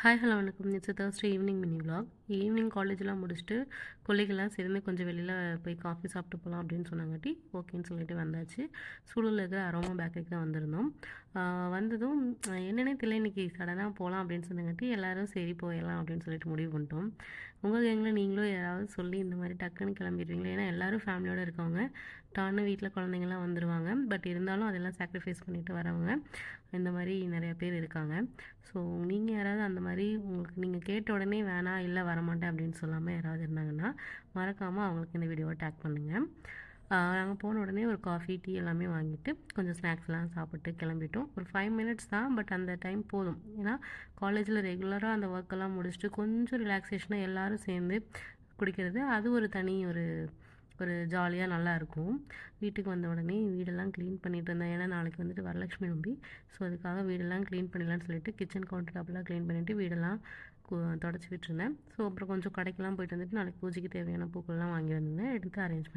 Hi hello வணக்கம். It's Thursday evening mini vlog. Evening காலேஜ்லாம் முடிச்சுட்டு கொல்லிகள்லாம் சேர்ந்து கொஞ்சம் வெளியில் போய் காஃபி சாப்பிட்டு போகலாம் அப்படின்னு சொன்னாங்காட்டி. ஓகேன்னு சொல்லிட்டு வந்தாச்சு. சூழலில் இருக்கிற அரோமா பேக்கரிக்கு தான் வந்திருந்தோம். வந்ததும் என்னென்ன தெரியல. இன்றைக்கி சடனாக போகலாம் அப்படின்னு சொன்னாங்காட்டி எல்லோரும் சரி போயிடலாம் அப்படின்னு சொல்லிட்டு முடிவு பண்ணிட்டோம். உங்கள் கேங்கில் நீங்களும் யாராவது சொல்லி இந்த மாதிரி டக்குன்னு கிளம்பிடுவீங்களா? ஏன்னா எல்லோரும் ஃபேமிலியோடு இருக்கவங்க. டான்னு வீட்டில் குழந்தைங்கலாம் வந்துடுவாங்க பட் இருந்தாலும் அதெல்லாம் சாக்ரிஃபைஸ் பண்ணிட்டு வரவங்க. இந்த மாதிரி நிறையா பேர் இருக்காங்க. ஸோ நீங்கள் யாராவது அந்த மாதிரி உங்களுக்கு நீங்கள் கேட்ட உடனே வேணாம் இல்லை வரமாட்டேன் அப்படின்னு சொல்லாமல் யாராவது இருந்தாங்கன்னா மறக்காமல் அவங்களுக்கு இந்த வீடியோவை டேக் பண்ணுங்கள் நாங்கள் போன உடனே ஒரு காஃபி டீ எல்லாமே வாங்கிட்டு கொஞ்சம் ஸ்நாக்ஸ்லாம் சாப்பிட்டு கிளம்பிட்டோம். ஒரு ஃபைவ் மினிட்ஸ் தான் பட் அந்த டைம் போதும். ஏன்னா காலேஜில் ரெகுலராக அந்த ஒர்க்கெல்லாம் முடிச்சுட்டு கொஞ்சம் ரிலாக்ஸேஷனாக எல்லோரும் சேர்ந்து குடிக்கிறது அது ஒரு தனி ஒரு ஒரு ஜாலியாக நல்லாயிருக்கும் வீட்டுக்கு வந்த உடனே வீடெல்லாம் க்ளீன் பண்ணிட்டு இருந்தேன். ஏன்னா நாளைக்கு வந்துட்டு வரலட்சுமி நம்பி. ஸோ அதுக்காக வீடெல்லாம் க்ளீன் பண்ணிடலாம்னு சொல்லிட்டு கிச்சன் கவுண்டர் டாப்லாம் க்ளீன் பண்ணிவிட்டு வீடெல்லாம் தொடச்சி விட்டுருந்தேன். ஸோ அப்புறம் கொஞ்சம் கடைக்கெல்லாம் போயிட்டு வந்துட்டு நாளைக்கு பூஜைக்கு தேவையான பூக்கள்லாம் வாங்கி வந்திருந்தேன். எடுத்து அரேஞ்ச் பண்ணி